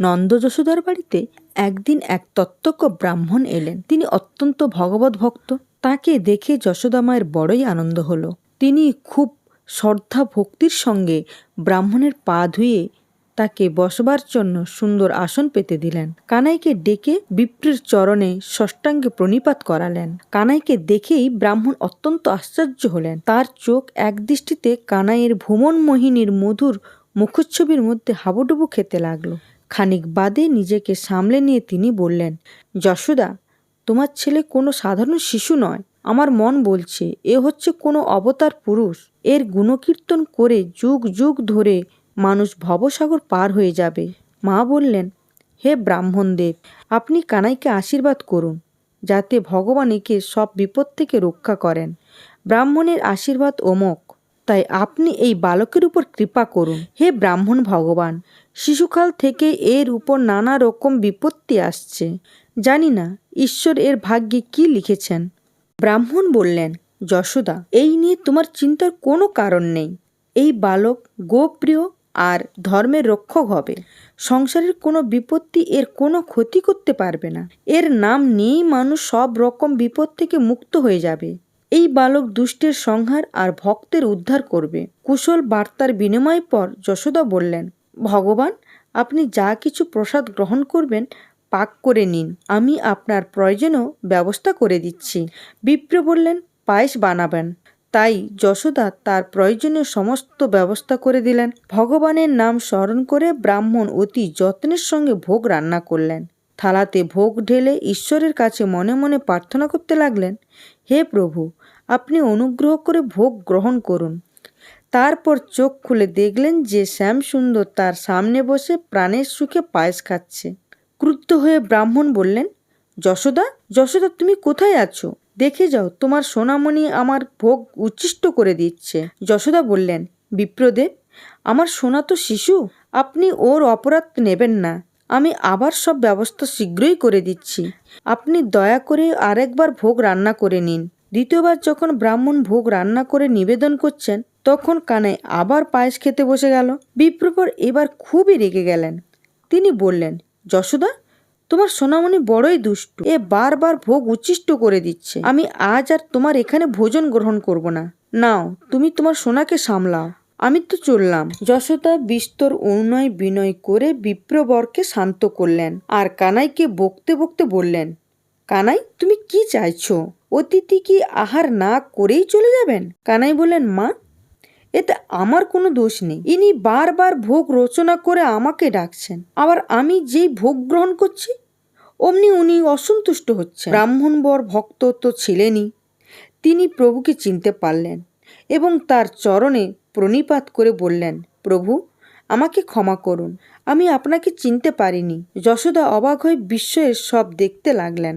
নন্দ যশোদার বাড়িতে একদিন এক তত্ত্বজ্ঞ ব্রাহ্মণ এলেন। তিনি অত্যন্ত ভগবত ভক্ত। তাকে দেখে যশোদা মায়ের বড়ই আনন্দ হলো। তিনি খুব শ্রদ্ধা ভক্তির সঙ্গে ব্রাহ্মণের পা ধুয়ে তাকে বসবার জন্য সুন্দর আসন পেতে দিলেন। কানাইকে ডেকে বিপ্রের চরণে ষষ্ঠাঙ্গে প্রণিপাত করালেন। কানাইকে দেখেই ব্রাহ্মণ অত্যন্ত আশ্চর্য হলেন। তার চোখ একদৃষ্টিতে কানাইয়ের ভ্রমণ মোহিনীর মধুর মুখচ্ছবির মধ্যে হাবুডুবু খেতে লাগল। খানিক বাদে নিজেকে সামলে নিয়ে তিনি বললেন, যশোদা, তোমার ছেলে কোনো সাধারণ শিশু নয়। আমার মন বলছে, এ হচ্ছে কোনো অবতার পুরুষ। এর গুণকীর্তন করে যুগ যুগ ধরে মানুষ ভবসাগর পার হয়ে যাবে। মা বললেন, হে ব্রাহ্মণদেব, আপনি কানাইকে আশীর্বাদ করুন, যাতে ভগবান একে সব বিপদ থেকে রক্ষা করেন। ব্রাহ্মণের আশীর্বাদ ওমক তাই আপনি এই বালকের উপর কৃপা করুন। হে ব্রাহ্মণ ভগবান, শিশুকাল থেকে এর উপর নানা রকম বিপত্তি আসছে। জানি না ঈশ্বর এর ভাগ্যে কি লিখেছেন। ব্রাহ্মণ বললেন, যশোদা, এই নিয়ে তোমার চিন্তার কোনো কারণ নেই। এই বালক গোপ্রিয় আর ধর্মের রক্ষক হবে। সংসারের কোনো বিপত্তি এর কোনো ক্ষতি করতে পারবে না। এর নাম নিয়েই মানুষ সব রকম বিপদ থেকে মুক্ত হয়ে যাবে। এই বালক দুষ্টের সংহার আর ভক্তের উদ্ধার করবে। কুশল বার্তার বিনিময় পর যশোদা বললেন, ভগবান, আপনি যা কিছু প্রসাদ গ্রহণ করবেন, পাক করে নিন। আমি আপনার প্রয়োজনও ব্যবস্থা করে দিচ্ছি। বিপ্র বললেন, পায়েস বানাবেন। তাই যশোদা তার প্রয়োজনীয় সমস্ত ব্যবস্থা করে দিলেন। ভগবানের নাম স্মরণ করে ব্রাহ্মণ অতি যত্নের সঙ্গে ভোগ রান্না করলেন। থালাতে ভোগ ঢেলে ঈশ্বরের কাছে মনে মনে প্রার্থনা করতে লাগলেন, হে প্রভু আপনি অনুগ্রহ করে ভোগ গ্রহণ করুন। তারপর চোখ খুলে দেখলেন যে শ্যামসুন্দর তার সামনে বসে প্রাণের সুখে পায়েস খাচ্ছে। ক্রুদ্ধ হয়ে ব্রাহ্মণ বললেন, যশোদা যশোদা, তুমি কোথায় আছো? দেখে যাও, তোমার সোনামণি আমার ভোগ উচ্ছিষ্ট করে দিচ্ছে। যশোদা বললেন, বিপ্রদেব, আমার সোনা তো শিশু, আপনি ওর অপরাধ নেবেন না। আমি আবার সব ব্যবস্থা শীঘ্রই করে দিচ্ছি। আপনি দয়া করে আরেকবার ভোগ রান্না করে নিন। দ্বিতীয়বার যখন ব্রাহ্মণ ভোগ রান্না করে নিবেদন করছেন, তখন কানাই আবার পায়েস খেতে বসে গেল। বিপ্রপর এবার খুবই রেগে গেলেন। তিনি বললেন, যশোদা, তোমার সোনামণি বড়ই দুষ্টু। এ বারবার ভোগ উচ্ছিষ্ট করে দিচ্ছে। আমি আজ আর তোমার এখানে ভোজন গ্রহণ করব না। নাও, তুমি তোমার সোনাকে সামলাও। আমি তো চললাম। যশোদা বিস্তর অনুনয় বিনয় করে বিপ্রবরকে শান্ত করলেন। আর কানাইকে বকতে বকতে বললেন, কানাই, তুমি কি চাইছো? অতিথি কি আহার না করেই চলে যাবেন? কানাই বললেন, মা, এতে আমার কোনো দোষ নেই। ইনি বারবার ভোগ রচনা করে আমাকে ডাকছেন। আবার আমি যেই ভোগ গ্রহণ করছি, অমনি উনি অসন্তুষ্ট হচ্ছেন। ব্রাহ্মণ বর ভক্ত তো ছিলেনই। তিনি প্রভুকে চিনতে পারলেন এবং তার চরণে প্রণিপাত করে বললেন, প্রভু, আমাকে ক্ষমা করুন। আমি আপনাকে চিনতে পারিনি। যশোদা অবাক হয়ে বিস্ময়ের সব দেখতে লাগলেন।